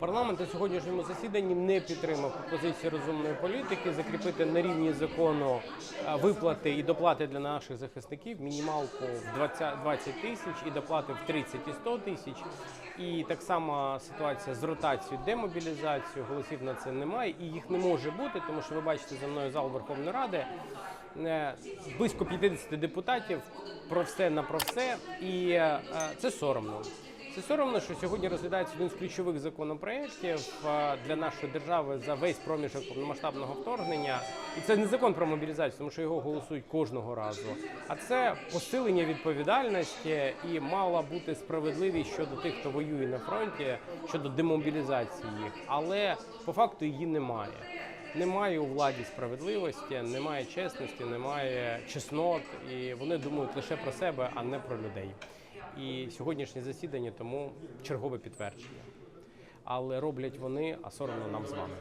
Парламент на сьогоднішньому засіданні не підтримав пропозиції розумної політики закріпити на рівні закону е, виплати і доплати для наших захисників мінімалку в 20, 20 тисяч і доплати в 30 і 100 тисяч. І так само ситуація з ротацією, демобілізацією голосів на це немає, і їх не може бути, тому що ви бачите за мною зал Верховної Ради. е, Близько 50 депутатів про все на про все, і е, це соромно. Це соромно, що сьогодні розглядається один з ключових законопроєктів для нашої держави за весь проміжок повномасштабного вторгнення. І це не закон про мобілізацію, тому що його голосують кожного разу. А це посилення відповідальності і мала бути справедливість щодо тих, хто воює на фронті, щодо демобілізації їх. Але по факту її немає. Немає у владі справедливості, немає чесності, немає чеснот, і вони думають лише про себе, а не про людей. І сьогоднішнє засідання тому чергове підтвердження. Але роблять вони, а соромно нам з вами.